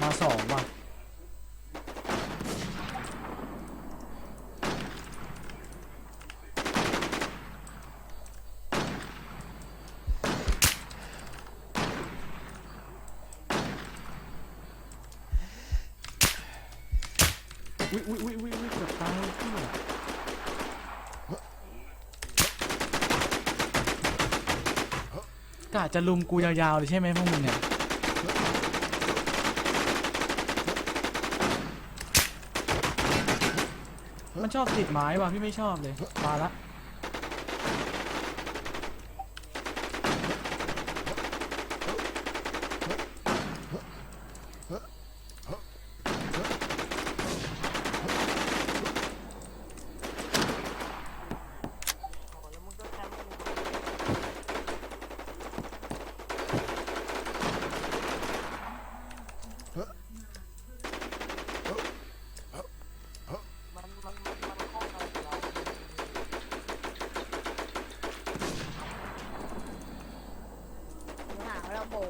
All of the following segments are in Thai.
มาสองว่ะ อุ้ยอุ้ยอุ้ยอุ้ยอุ้ยเกือบตายพี่อะ กะจะลุมกูยาวๆเลยใช่ไหมพวกมึงเนี่ยมันชอบติดไม้ว่ะพี่ไม่ชอบเลยมาละ โอ้แล้วมึงก็แคมป์กูมันมันมันมันเข้ามาเรา หาเราโบ ร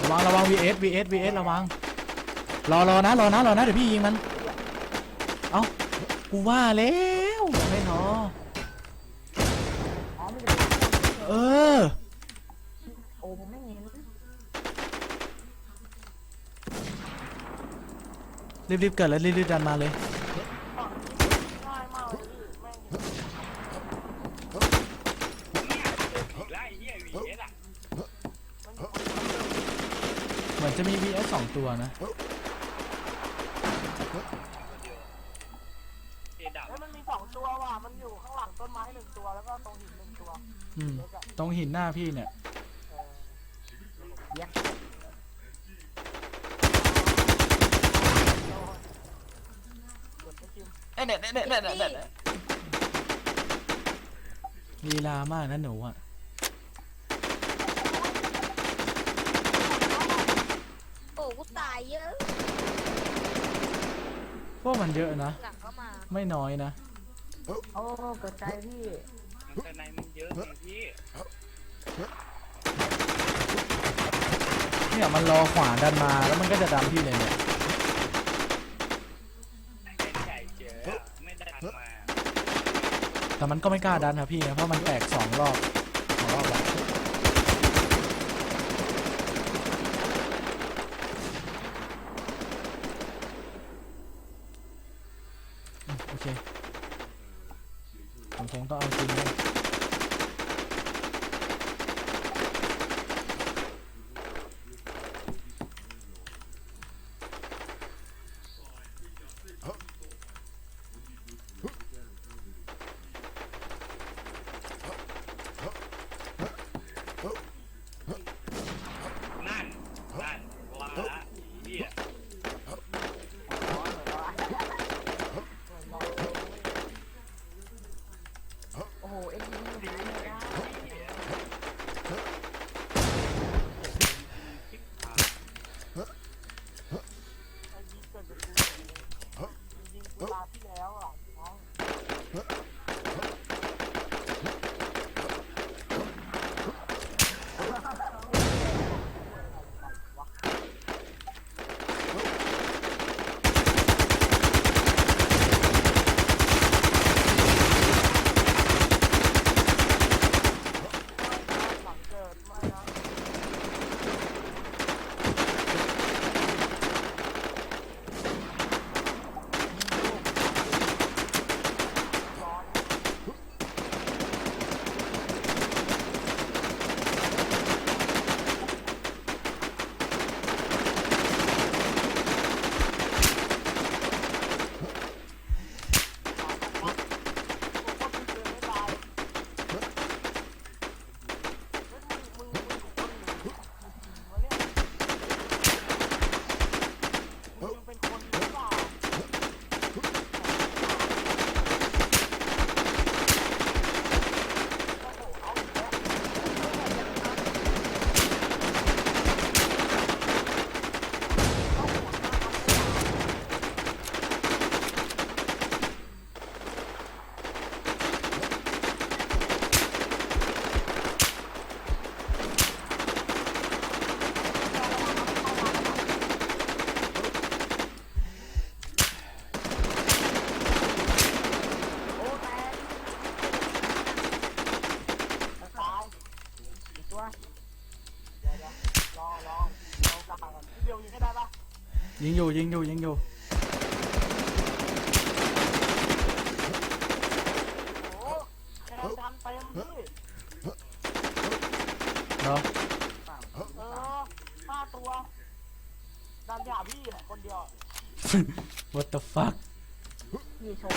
ะ วังระวัง vs vs vs ระวัง รอรอนะรอนะรอนะเดี๋ยวพี่ยิงมัน เอ้ากูว่าแล้วไม่รออ๋อไม่ใช่เออโอ้ผมไม่เห็นรีบๆเกิดแล้วรีบๆดันมาเลย ฝั่งนี้ง่ายมากเลยพี่แม่งเห็น ไล่เหี้ยหวีอะ มันอยู่ เหมือน จะมี vs สองตัวนะเจดับเฮ้ยมันมีสองตัวว่ะ มันอยู่ข้างหลังต้นไม้หนึ่งตัวแล้วก็ตรงหินหนึ่งตัวอืมเล็กอะตรงหินหน้าพี่เนี่ยเออเย็ดโดนเก็บไม่จิ้มเน่เน่เน่เน่เน่เน่ลีลามากนะหนูอะ โอ้กูตาย เยอะพวกมันเยอะนะ หลังก็มาไม่น้อยนะ โอ้เกิดใจพี่มันแต่ในมันเยอะไงพี่เนี่ยมันรอขวาดันมาแล้วมันก็จะดันพี่เลยเนี่ยเป็นใหญ่เจอไม่ได้มาแต่มันก็ไม่กล้าดันครับพี่นะเพราะมันแตกสองรอบสองรอบ ยิงอยู่ยิงอยู่ยิงอยู่โอ้แทนทันเต็มพี่เหรอเออห้าตัวดันยาพี่แหละคนเดียว what the fuck พี่ชม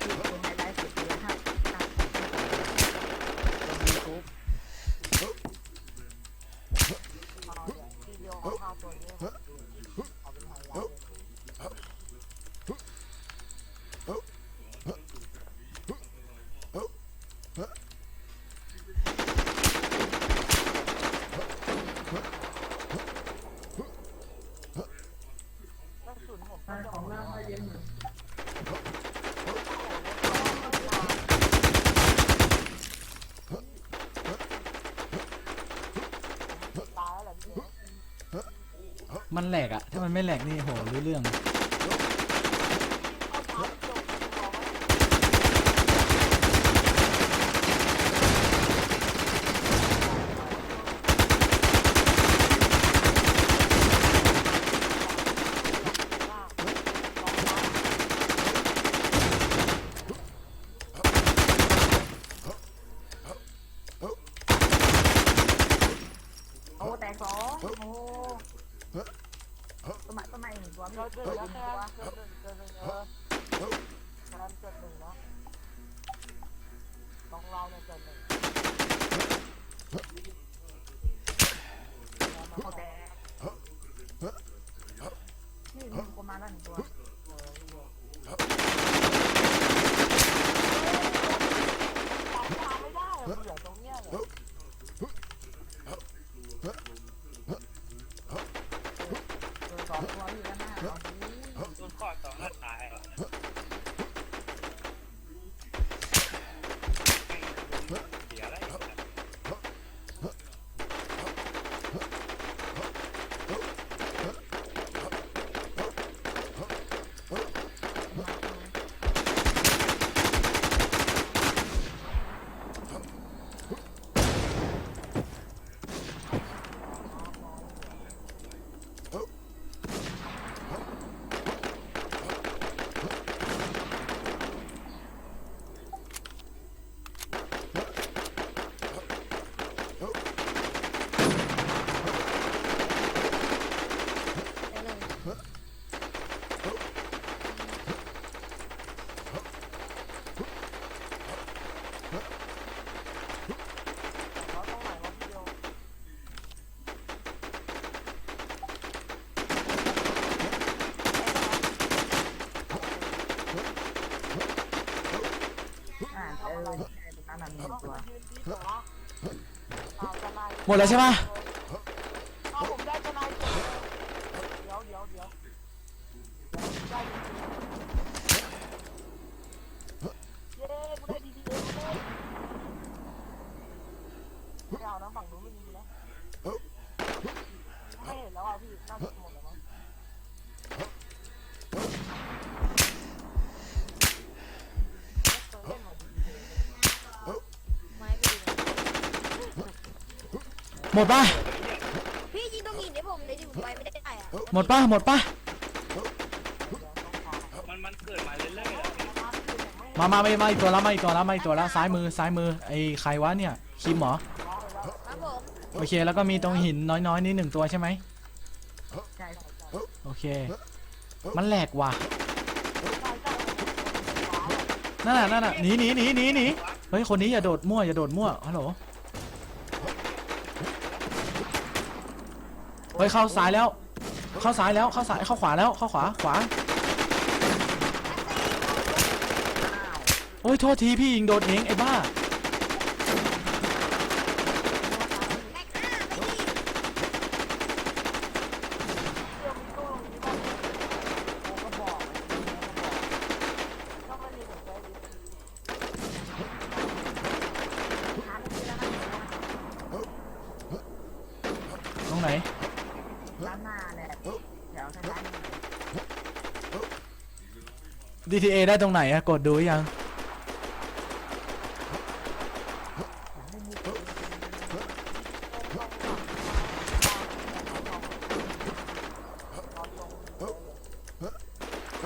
พี่เป็นไฮไลท์สุดเลยฮะลงยูทูบ เอาเดี๋ยวทีเดียวเอาห้าตัวนี้เอาเป็นไฮไลท์เลย กระสุนผมก็จะหมดตายแล้วเหรอพี่ มันแหลกอะถ้ามันไม่แหลกนี่โหรู้เรื่อง เอาเท้าเกี่ยวหัวไว้ โอ้แต่สองโอ้ต้นไม้ต้นไม้หนึ่งตัว เกิ พี่ ดห เกิ นึ่ ด ง ห นะ นึ่ง แค่ ตัว เกิดหนึ่งเกิดหนึ่งเออแค่เกิดหนึ่งนะต้องเราเนี่ยเกิดหนึ่ง โอ้แต่พี่ มีประมาณนั้นหนึ่งตัว จำทางไม่ได้อะเบื่อตรงเนี้ยเลย เออสองตัวพี่แล้วหน้าสองตัว โดนข้อสองนัดตายเหรอเสียแล้ว ไปเลย เขาต้องไหนวะพี่โย อ่าเออนั่น น่ะมีหนึ่งต้องตัวมายืนดีเหรอเอาทนายหมดแล้วใช่ปะเอาผมได้ทนายเดี๋ยวเดี๋ยวเดี๋ยวได้เย้กูได้ดีดีเองเลยไม่เอานะฝั่งนู้นไม่มีนะไม่เห็นแล้วอะพี่น่าจะหมดแล้วมั้งเคยเล่นมาดีเลย ไม้ไปดู หมดปะพี่ยิงตรงหินให้ผมเลยดิผมไปไม่ได้อะหมดปะหมดปะมันมันเกิดมาเรื่อยๆแล้วมามามามาอีกตัวแล้วมาอีกตัวแล้วมาอีกตัวแล้วซ้ายมือซ้ายมือไอ้ใครวะเนี่ยคิมเหรอครับผมโอเค แล้วก็มีตรงหินน้อยๆนี่หนึ่งตัวใช่ไหมใช่โอเค มันแหลกว่ะนั่นน่ะนั่นน่ะหนีหนีหนีหนีหนีเฮ้ยคนนี้อย่าโดดมั่วอย่าโดดมั่วฮัลโหล เฮ้ยเข้าซ้ายแล้ว เข้าซ้ายแล้วเข้าซ้ายเข้าขวาแล้วเข้าขวาขวาโอ้ยโทษทีพี่ยิงโดนเองไอ้บ้า GTA ได้ตรงไหนอะกดดูยัง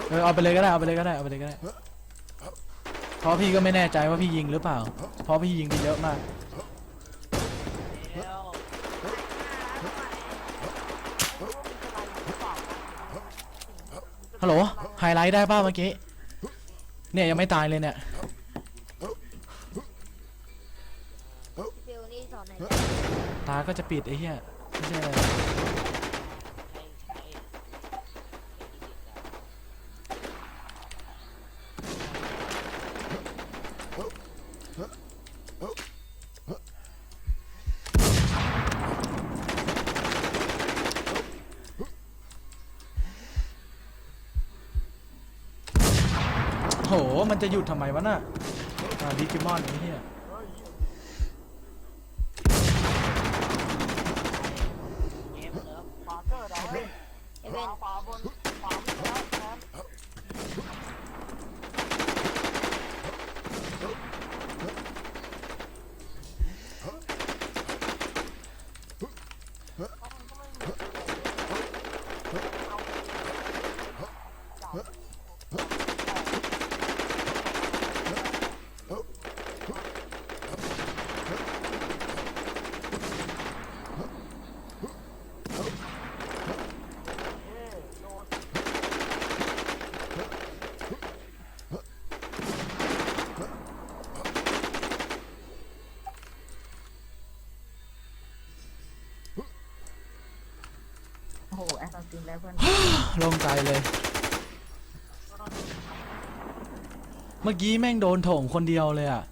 เออเอาไปเลยก็ได้ เอาไปเลยก็ได้ เอาไปเลยก็ได้ เพราะพี่ก็ไม่แน่ใจว่าพี่ยิงหรือเปล่า เพราะพี่ยิงไปเยอะมาก ฮัลโหล ไฮไลท์ได้ป่ะเมื่อกี้ เนี่ยยังไม่ตายเลยเนี่ยฟิลนี่สอนไหนตาก็จะปิดไอ้เหี้ยไม่ใช่อะไร ใช่ใช่ โห มัน จะหยุดทำไมวะน่ะอ่าดิจิมอนนี่เหี้ย เกมเลิฟขวาเกิดเอาเว้ย เอ ข เว่ วาน ขวาบนขวาไม่แล้วแทนโอ้โหแอสซัสซินแล้วเพื่อน โล่ งใจเลย เมื่อกี้แม่งโดนโถงคนเดียวเลยอะ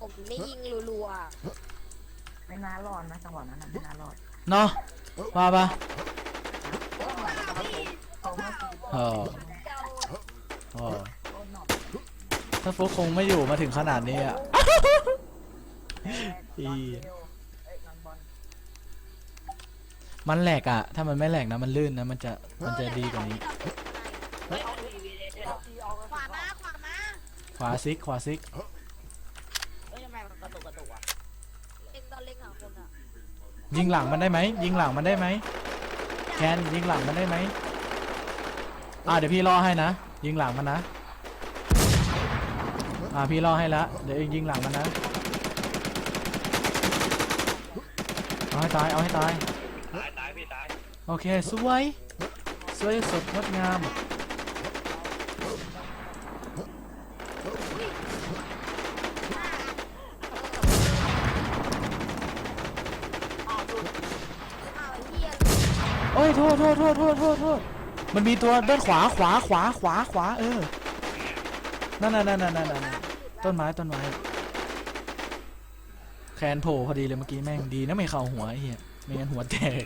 ผมนี่ยิงรัวๆไม่น่ารอดนะจังหวะนั้นนะไม่น่ารอดเนาะว่าปะเขาไม่ตีเออเออโดนหนอกถ้าฟุกคงไม่อยู่มาถึงขนาดนี้อะอีเอ้ยนอนบอล มันแหลกอะ ถ้ามันไม่แหลกนะมันลื่นนะมันจะมันจะดีกว่านี้เฮ้ยเอาดีวีเดเอาดีเอาขวามาขวามาขวาซิกขวาซิกเฮ้ยทำไมมันกระตุกกระตุกอะเล็งตอนเล็งหาคนอะยิงหลังมันได้ไหมยิงหลังมันได้ไหมแคนยิงหลังมันได้ไหมอ่าเดี๋ยวพี่รอให้นะยิงหลังมันนะอ่าพี่รอให้ละเดี๋ยวเองยิงหลังมันนะเอาให้ตายเอาให้ตายตายตายพี่ตาย โอเค สวย สวยสดงดงาม โอ้ย โทษโทษโทษโทษโทษโทษมันมีตัวด้านขวาขวาขวาขวาขวาเออ นั่นนั่นนั่นนั่นนั่นต้นไม้ต้นไม้แคนโผล่พอดีเลยเมื่อกี้แม่งดีนะไม่เข้าหัวไอ้เหี้ยไม่งั้นหัวแตก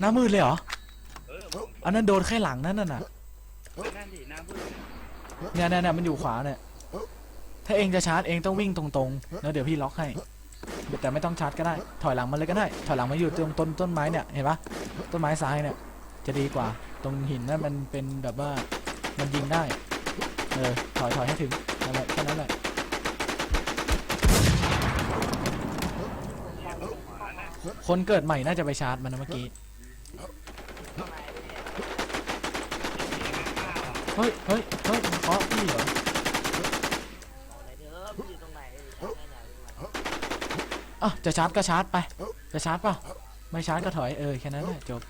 หน้ามืดเลยเหรอ เออผมอันนั้นโดนแค่หลังนั่นน่ะนั่นดิหน้ามืดเนี่ยเนี่ยเนี่ยเนี่ยมันอยู่ขวาเนี่ยถ้าเองจะชาร์จเองต้องวิ่งตรงๆแล้วเดี๋ยวพี่ล็อกให้แต่ไม่ต้องชาร์จก็ได้ ถอยหลังมาเลยก็ได้ ถอยหลังมาอยู่ตรงต้นต้นไม้เนี่ยเห็นปะต้นไม้ซ้ายเนี่ย จะดีกว่า ตรงหินนั่นมันเป็นแบบว่ามันยิงได้ เออถอยถอยให้ถึงนั่นแหละแค่นั้นแหละคนเกิดใหม่น่าจะไปชาร์จมันนะเมื่อกี้ ตรงไหนเนี่ย เฮ้ยเฮ้ยเฮ้ยมันเคาะพี่เหรอตรงไหนเธอมันอยู่ตรงไหนตรงไหนไหนตรงไหนอะจะชาร์จก็ชาร์จไป จะชาร์จเปล่ะไม่ชาร์จก็ถอยเออแค่นั้นแหละจบ